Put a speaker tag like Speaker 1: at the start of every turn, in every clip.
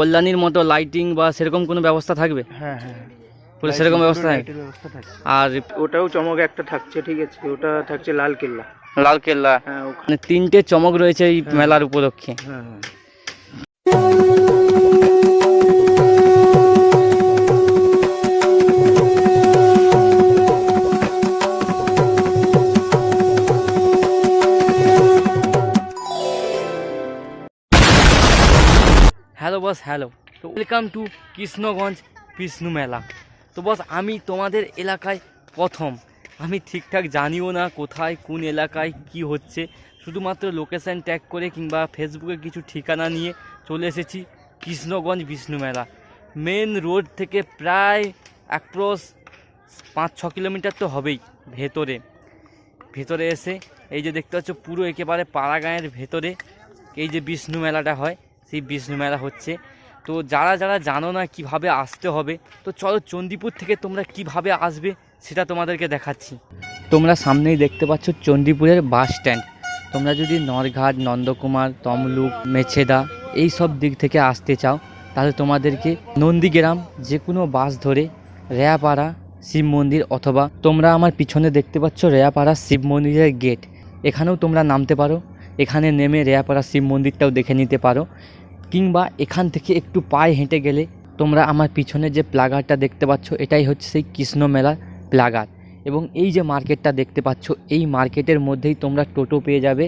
Speaker 1: কল্যাণীর মতো লাইটিং বা সেরকম কোনো ব্যবস্থা থাকবে?
Speaker 2: হ্যাঁ হ্যাঁ
Speaker 1: পুরো সেরকম ব্যবস্থা থাকবে?
Speaker 2: থাকছে
Speaker 1: আর
Speaker 2: ওটাও চমক একটা থাকছে ঠিক আছে। ওটা থাকছে লাল কেল্লা।
Speaker 1: লাল কেল্লা।
Speaker 2: হ্যাঁ ওখানে
Speaker 1: মানে তিনটে চমক রয়েছে এই মেলার উপলক্ষে।
Speaker 2: হ্যাঁ হ্যাঁ।
Speaker 1: হ্যালো তো ওয়েলকাম টু কৃষ্ণগঞ্জ বিষ্ণু মেলা তো বস, আমি তোমাদের এলাকায় প্রথম। আমি ঠিকঠাক জানিও না কোথায়, কোন এলাকায় কি হচ্ছে। শুধুমাত্র লোকেশন ট্যাগ করে কিংবা ফেসবুকে কিছু ঠিকানা নিয়ে চলে এসেছি কৃষ্ণগঞ্জ বিষ্ণু মেলা মেন রোড থেকে প্রায় অ্যাপ্রোস পাঁচ ছ কিলোমিটার তো হবেই ভেতরে। ভেতরে এসে এই যে দেখতে পাচ্ছ, পুরো একেবারে পাড়াগাঁয়ের ভেতরে এই যে বিষ্ণু মেলাটা হয়, সেই বিষ্ণু মেলা হচ্ছে। তো যারা যারা জানো না কীভাবে আসতে হবে, তো চলো চণ্ডীপুর থেকে তোমরা কীভাবে আসবে সেটা তোমাদেরকে দেখাচ্ছি। তোমরা সামনেই দেখতে পাচ্ছ চণ্ডীপুরের বাস স্ট্যান্ড। তোমরা যদি নরঘাট, নন্দকুমার, তমলুক, মেছেদা এই সব দিক থেকে আসতে চাও, তাহলে তোমাদেরকে নন্দীগ্রাম যে কোনো বাস ধরে রেয়াপাড়া শিব মন্দির অথবা তোমরা আমার পিছনে দেখতে পাচ্ছ রেয়াপাড়া শিব মন্দিরের গেট এখানেও তোমরা নামতে পারো। এখানে নেমে রেয়াপাড়া শিব মন্দিরটাও দেখে নিতে পারো। কিংবা এখান থেকে একটু পায়ে হেঁটে গেলে তোমরা আমার পিছনে যে প্লাগারটা দেখতে পাচ্ছ, এটাই হচ্ছে সেই কৃষ্ণ মেলার প্লাগার। এবং এই যে মার্কেটটা দেখতে পাচ্ছ, এই মার্কেটের মধ্যেই তোমরা টোটো পেয়ে যাবে।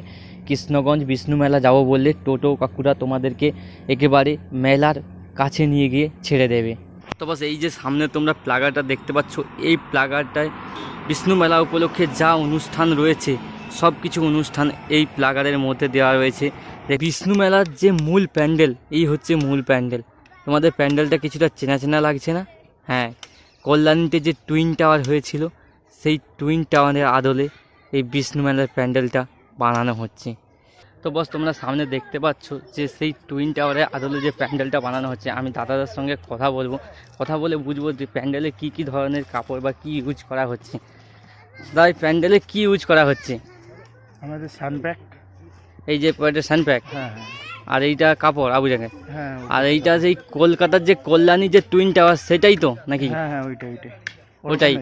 Speaker 1: কৃষ্ণগঞ্জ বিষ্ণু মেলা যাব বললে টোটো কাকুরা তোমাদেরকে একেবারে মেলার কাছে নিয়ে গিয়ে ছেড়ে দেবে। তো বাস এই যে সামনে তোমরা প্লাগারটা দেখতে পাচ্ছ, এই প্লাগারটায় বিষ্ণু মেলা উপলক্ষে যা অনুষ্ঠান রয়েছে সব কিছু অনুষ্ঠান এই প্লাগারের মধ্যে দেওয়া রয়েছে। বিষ্ণু মেলার যে মূল প্যান্ডেল, এই হচ্ছে মূল প্যান্ডেল। তোমাদের প্যান্ডেলটা কিছুটা চেনা চেনা লাগছে না? হ্যাঁ কল্যাণীতে যে টুইন টাওয়ার হয়েছিল, সেই টুইন টাওয়ারের আদলে এই বিষ্ণু মেলার প্যান্ডেলটা বানানো হচ্ছে। তো বস, তোমরা সামনে দেখতে পাচ্ছ যে সেই টুইন টাওয়ারের আদলে যে প্যান্ডেলটা বানানো হচ্ছে, আমি দাদাদের সঙ্গে কথা বলব। কথা বলে বুঝব যে প্যান্ডেলে কী কী ধরনের কাপড় বা কী ইউজ করা হচ্ছে। দাদা প্যান্ডেলে কী ইউজ করা হচ্ছে?
Speaker 2: আমাদের সানপ্যাক
Speaker 1: এই যে সানপ্যাক
Speaker 2: হ্যাঁ হ্যাঁ।
Speaker 1: আর এইটা কাপড় আবু জায়গায়
Speaker 2: হ্যাঁ
Speaker 1: আর এইটা সেই কলকাতার যে কল্যাণী যে টুইন টাওয়ার সেটাই তো নাকি?
Speaker 2: হ্যাঁ হ্যাঁ ওইটাই ওইটাই।
Speaker 1: ওটাই।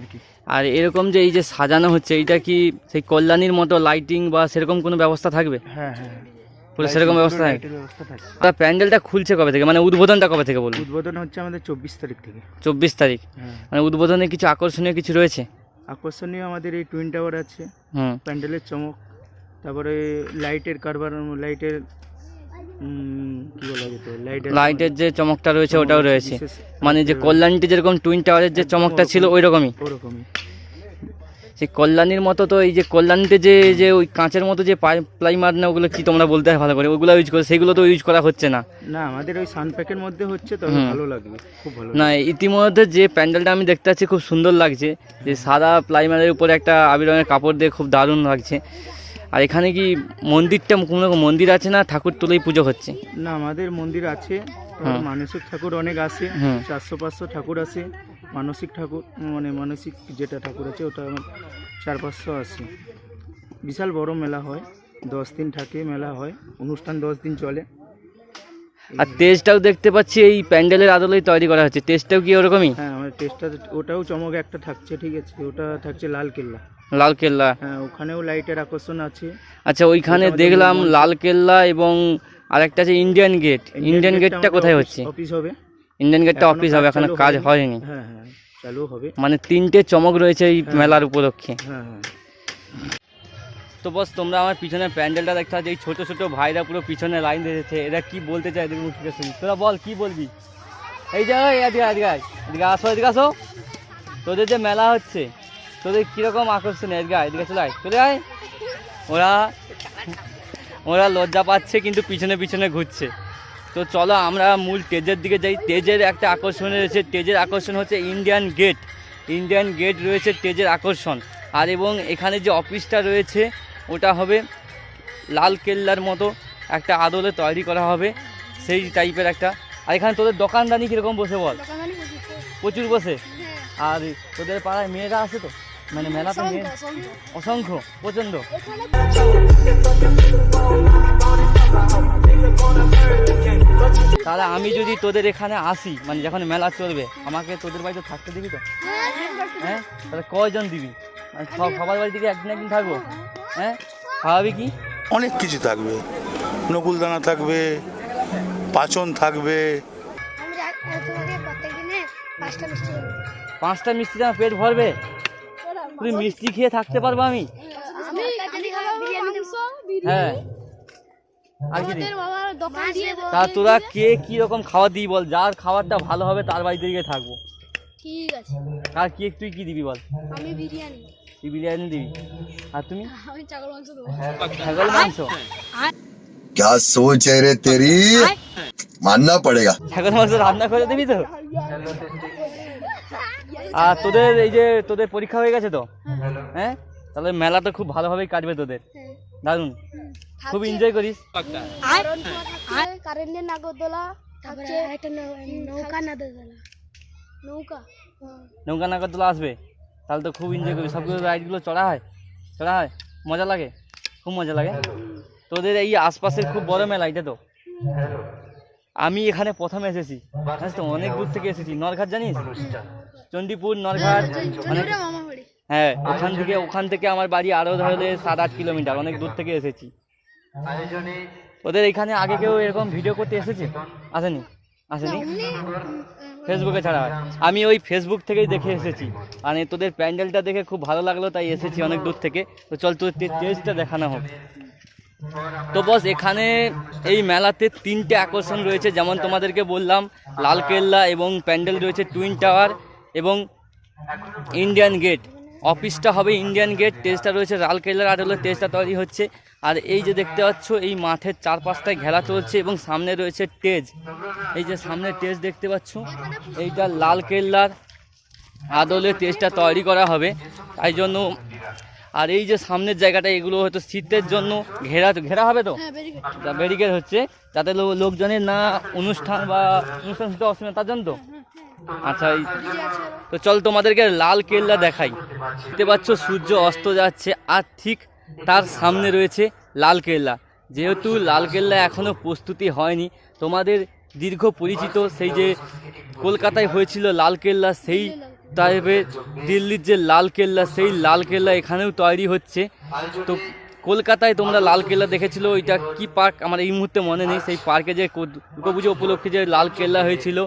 Speaker 2: আর
Speaker 1: এরকম যে এই যে সাজানো হচ্ছে এইটা কি সেই কল্যাণীর মতো লাইটিং বা সেরকম কোনো ব্যবস্থা থাকবে?
Speaker 2: হ্যাঁ হ্যাঁ
Speaker 1: পুরো সেরকম ব্যবস্থা
Speaker 2: থাকছে
Speaker 1: আর প্যান্ডেলটা খুলছে কবে থেকে? মানে উদ্বোধনটা কবে থেকে বলুন?
Speaker 2: উদ্বোধন হচ্ছে আমাদের চব্বিশ তারিখ থেকে।
Speaker 1: চব্বিশ তারিখ।
Speaker 2: হ্যাঁ।
Speaker 1: মানে উদ্বোধনে কিছু আকর্ষণীয় কিছু রয়েছে?
Speaker 2: আকর্ষণীয় আমাদের এই টুইন টাওয়ার আছে।
Speaker 1: হুম।
Speaker 2: প্যান্ডেলের চমক। তারপরে লাইটের কারবার লাইটের লাইটের
Speaker 1: যে চমকটা রয়েছে ওটাও রয়েছে। মানে যে কল্যাণীতে যেরকম টুইন টাওয়ারের যে চমকটা ছিল। ওই রকমই সেই কল্যাণীর মতো তো এই যে কল্যাণীতে যে যে ওই কাঁচের মতো যে প্লাইমার না ওগুলো কি তোমরা বলতে হয় ভালো করে? ওগুলো ইউজ করে সেগুলো তো ইউজ করা হচ্ছে না।
Speaker 2: না আমাদের ওই সানপ্যাকের মধ্যে হচ্ছে তবে ভালো লাগবে খুব ভালো
Speaker 1: না ইতিমধ্যে যে প্যান্ডেলটা আমি দেখতে পাচ্ছি খুব সুন্দর লাগছে। যে সাদা প্লাইমারের উপরে একটা আবিরঙের কাপড় দিয়ে খুব দারুণ লাগছে। আর এখানে কি মন্দিরটা কোনো মন্দির আছে না ঠাকুর তুলেই পুজো হচ্ছে?
Speaker 2: না আমাদের মন্দির আছে
Speaker 1: হ্যাঁ।
Speaker 2: মানসিক ঠাকুর অনেক আসে চারশো পাঁচশো ঠাকুর আছে মানসিক ঠাকুর মানে মানসিক যেটা ঠাকুর আছে ওটা আমার চার পাঁচশো আছে। বিশাল বড় মেলা হয় দশ দিন থাকে মেলা হয় অনুষ্ঠান দশ দিন চলে।
Speaker 1: আর তেজটাও দেখতে পাচ্ছি এই প্যান্ডেলের আদলেই তৈরি করা হচ্ছে তেজটাও কি ওরকমই?
Speaker 2: হ্যাঁ আমার টেস্টটা ওটাও চমক একটা থাকছে ঠিক আছে ওটা থাকছে লাল কেল্লা।
Speaker 1: লাল কেল্লা।
Speaker 2: হ্যাঁ ওখানেও লাইটের আকর্ষণ আছে।
Speaker 1: আচ্ছা ওইখানে দেখলাম
Speaker 2: মন্দির।
Speaker 1: লাল কেল্লা এবং আরেকটা আছে ইন্ডিয়ান গেট। ইন্ডিয়ান গেটটা কোথায় হচ্ছে?
Speaker 2: অফিস হবে।
Speaker 1: ইন্ডিয়ান গেটটা অফিস হবে
Speaker 2: এখনও
Speaker 1: কাজ
Speaker 2: হয়নি। হ্যাঁ হ্যাঁ চালু হবে।
Speaker 1: মানে তিনটে চমক রয়েছে এই
Speaker 2: হ্যাঁ।
Speaker 1: মেলার উপলক্ষে।
Speaker 2: হ্যাঁ হ্যাঁ
Speaker 1: তো বস তোমরা আমার পিছনে প্যান্ডেলটা দেখতে পাচ্ছ এই ছোট ছোট ভাইরা পুরো পিছনে লাইন দিয়েছে এরা কি বলতে চায় এদের মুখ শুনি। তোরা বল কি বলবি? এই যে ওই এদিকে এদিকে। এদিকে আসো এদিকে আসো। তোদের যে মেলা হচ্ছে তোদের কীরকম আকর্ষণ এদিকে আয়, এদিকে চলে আয় চলে আয়। ওরা ওরা লজ্জা পাচ্ছে কিন্তু পিছনে পিছনে ঘুরছে। তো চলো আমরা মূল স্টেজের দিকে যাই। স্টেজের একটা আকর্ষণ রয়েছে। স্টেজের আকর্ষণ হচ্ছে ইন্ডিয়ান গেট ইন্ডিয়ান গেট রয়েছে স্টেজের আকর্ষণ। আর এবং এখানে যে অফিসটা রয়েছে ওটা হবে লাল কেল্লার মতো একটা আদলে তৈরি করা হবে। সেই টাইপের একটা। আর এখানে তোদের দোকানদানি কীরকম বসে বল। প্রচুর বসে?
Speaker 3: হ্যাঁ,
Speaker 1: আর তোদের পাড়ায় মেয়েরা আছে তো? মানে মেলাতে মেয়ে
Speaker 3: অসংখ্য,
Speaker 1: প্রচণ্ড। তাহলে আমি যদি তোদের এখানে আসি মানে যখন মেলা চলবে আমাকে তোদের বাড়িতে থাকতে দিবি তো? হ্যাঁ তাহলে কয়জন দিবি? মানে সব সবার বাড়ি থেকে একদিন একদিন থাকব? হ্যাঁ? খাওয়াবি কি?
Speaker 3: অনেক কিছু থাকবে। নকুলদানা থাকবে পাচন থাকবে।
Speaker 4: দিনে পাঁচটা মিষ্টি দেবো।
Speaker 1: পাঁচটা মিষ্টি আমার পেট ভরবে? তুই মিষ্টি খেয়ে থাকতে পারবো আমি
Speaker 4: আমি যদি খাবো বিরিয়ানি দেবো
Speaker 1: হ্যাঁ আর কি দিবি?
Speaker 4: বাবার দোকান দিয়ে দেবো
Speaker 1: তা তোরা কে কি রকম খাবার দিবি বল যার খাবারটা ভালো হবে তার বাড়িতে গিয়ে থাকবো
Speaker 4: ঠিক আছে
Speaker 1: আর কি তুই কি দিবি বল
Speaker 4: আমি বিরিয়ানি
Speaker 1: তুই বিরিয়ানি দিবি আর তুমি
Speaker 4: আমি ছাগল মাংস দেবো
Speaker 1: ছাগল মাংস
Speaker 5: क्या सोच है रे तेरी मानना पड़ेगा
Speaker 1: ছাগল মাংস রান্না করে দিবি তো আর তোদের এই যে তোদের পরীক্ষা হয়ে গেছে তো? হ্যাঁ। তাহলে মেলা তো খুব ভালোভাবেই কাটবে তোদের। দারুণ খুব এনজয় করিস।
Speaker 4: কারেন্টের নাগরদোলা একটা নৌকা নাগরদোলা। নৌকা। হ্যাঁ।
Speaker 1: নৌকা নাগরদোলা আসবে। তাহলে তো খুব এনজয় করিস। সবগুলো রাইডগুলো চড়া হয়? চড়া হয়? মজা লাগে? খুব মজা লাগে? তোদের এই আশপাশের খুব বড় মেলা এটা তো আমি এখানে প্রথমে এসেছি। জানিস তো অনেক দূর থেকে এসেছি। নরঘাট জানিস? চণ্ডীপুর নরঘাট অনেক হ্যাঁ ওখান থেকে ওখান থেকে আমার বাড়ি আরও ধরলে সাত আট কিলোমিটার অনেক দূর থেকে এসেছি। ওদের এখানে আগে কেউ এরকম ভিডিও করতে এসেছে? আসেনি? আসেনি? ফেসবুকে ছাড়া। হয় আমি ওই ফেসবুক থেকেই দেখে এসেছি। মানে তোদের প্যান্ডেলটা দেখে খুব ভালো লাগল তাই এসেছি অনেক দূর থেকে। তো চল তোর টেস্টটা দেখানো হোক। তো বস এখানে এই মেলাতে তিনটে আকর্ষণ রয়েছে। যেমন তোমাদেরকে বললাম লালকেল্লা এবং প্যান্ডেল রয়েছে টুইন টাওয়ার এবং ইন্ডিয়ান গেট অফিসটা হবে ইন্ডিয়ান গেট টেস্টটা রয়েছে লালকেল্লার আর হলো টেস্টটা তৈরি হচ্ছে। আর এই যে দেখতে পাচ্ছ এই মাঠের চারপাশটায় ঘেরা চলছে এবং সামনে রয়েছে টেজ এই যে সামনে টেজ দেখতে পাচ্ছ এইটা লাল কেল্লার আদলে টেস্টটা তৈরি করা হবে। তাই জন্য আর এই যে সামনের জায়গাটা এগুলো হয়তো শীতের জন্য ঘেরা ঘেরা হবে তো? ব্যারিকেড হচ্ছে। যাতে লোকজনের না অনুষ্ঠান বা অনুষ্ঠান শুনতে অসুবিধা তার জন্য তো আচ্ছা তো চল তোমাদেরকে লাল কেল্লা দেখাই। দেখতে পাচ্ছ সূর্য অস্ত যাচ্ছে আর ঠিক তার সামনে রয়েছে লাল কেল্লা। যেহেতু লাল কেল্লা এখনও প্রস্তুতি হয়নি তোমাদের দীর্ঘ পরিচিত সেই যে কলকাতায় হয়েছিল লাল কেল্লা সেই টাইপের দিল্লির যে লাল কেল্লা সেই লাল কেল্লা এখানেও তৈরি হচ্ছে। তো কলকাতায় তোমরা লাল কেল্লা দেখেছিলো ওইটা কি পার্ক? আমার এই মুহূর্তে মনে নেই সেই পার্কে যে দুর্গাপুজো উপলক্ষে যে লাল কেল্লা হয়েছিল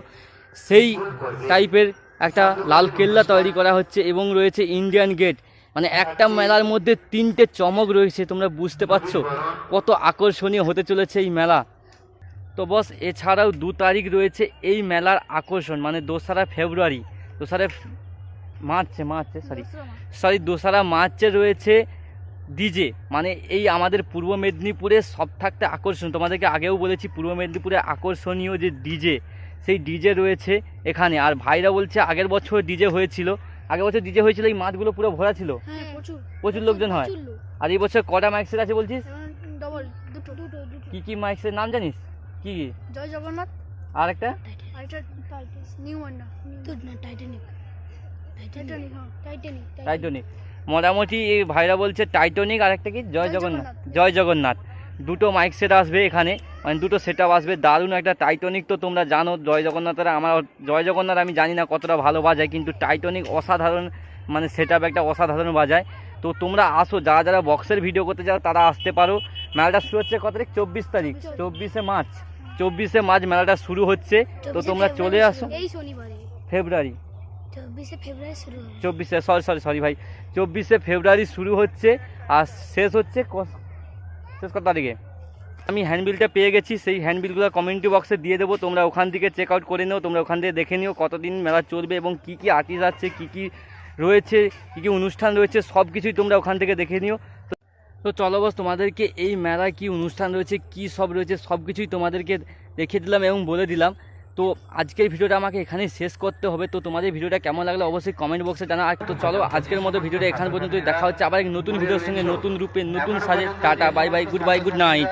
Speaker 1: সেই টাইপের একটা লাল কেল্লা তৈরি করা হচ্ছে এবং রয়েছে ইন্ডিয়ান গেট মানে একটা মেলার মধ্যে তিনটে চমক রয়েছে তোমরা বুঝতে পারছ কত আকর্ষণীয় হতে চলেছে এই মেলা। তো বস এছাড়াও দু তারিখ রয়েছে এই মেলার আকর্ষণ মানে দোসরা ফেব্রুয়ারি। দোসরা মার্চে মার্চে সরি সরি দোসরা মার্চে রয়েছে ডিজে মানে এই আমাদের পূর্ব মেদিনীপুরে সব থাকতে আকর্ষণ। তোমাদেরকে আগেও বলেছি পূর্ব মেদিনীপুরে আকর্ষণীয় যে ডিজে সেই ডিজে রয়েছে এখানে। আর ভাইরা বলছে আগের বছর ডিজে হয়েছিল। আগের বছর ডিজে হয়েছিল এই মাঠগুলো পুরো ভরা ছিল।
Speaker 4: হ্যাঁ প্রচুর।
Speaker 1: প্রচুর লোকজন হয়। আর এই বছর কটা মাইক্সের আছে বলছিস?
Speaker 4: ডবল দুটো। দুটো দুটো।
Speaker 1: কি কি মাইক্সের নাম জানিস? কি? কি
Speaker 4: জয় জগন্নাথ।
Speaker 1: আর একটা?
Speaker 4: টাইটানিক টাইটানিক হ্যাঁ টাইটানিক
Speaker 1: টাইটনিক মোটামুটি এই ভাইরা বলছে টাইটনিক আর একটা কি? জয় জগন্নাথ। জয় জগন্নাথ। দুটো মাইক সেট আসবে এখানে মানে দুটো সেট আসবে। দারুণ একটা টাইটনিক তো তোমরা জানো জয় জগন্নাথের। আমার জয় জগন্নাথ আমি জানি না কতটা ভালো বাজায় কিন্তু টাইটনিক অসাধারণ মানে সেট একটা অসাধারণ বাজায়। তো তোমরা আসো যারা যারা বক্সের ভিডিও করতে চাও তারা আসতে পারো। মেলাটা শুরু হচ্ছে কত তারিখ? চব্বিশ তারিখ। চব্বিশে মার্চ। চব্বিশে মার্চ মেলাটা শুরু হচ্ছে। তো তোমরা চলে আসো। ফেব্রুয়ারি।
Speaker 4: চব্বিশে ফেব্রুয়ারি শুরু হবে।
Speaker 1: চব্বিশে সরি সরি সরি ভাই। চব্বিশে ফেব্রুয়ারি শুরু হচ্ছে। আর শেষ হচ্ছে শেষ কথা তারিখে আমি হ্যান্ডবিলটা পেয়ে গেছি, সেই হ্যান্ডবিলগুলো কমেন্টি বক্সে দিয়ে দেবো। তোমরা ওখান থেকে চেক আউট করে নিও, তোমরা ওখান থেকে দেখে নিও কতদিন মেলা চলবে এবং কি কি আর্টিস্ট আছে, কি কি রয়েছে, কি কি অনুষ্ঠান রয়েছে, সব কিছুই তোমরা ওখান থেকে দেখে নিও। তো- তো চলো বস, তোমাদেরকে এই মেলায় কি অনুষ্ঠান রয়েছে, কি সব রয়েছে, সব কিছুই তোমাদেরকে দেখে দিলাম এবং বলে দিলাম। তো আজকের ভিডিওটা আমাকে এখানেই শেষ করতে হবে। তো তোমাদের ভিডিওটা কেমন লাগল অবশ্যই কমেন্ট বক্সে জানা আর তো চলো, আজকের মতো ভিডিওটা এখান পর্যন্ত দেখা হচ্ছে আবার এক নতুন ভিডিওর সঙ্গে নতুন রূপে, নতুন সাজে। Tata bye bye good bye good night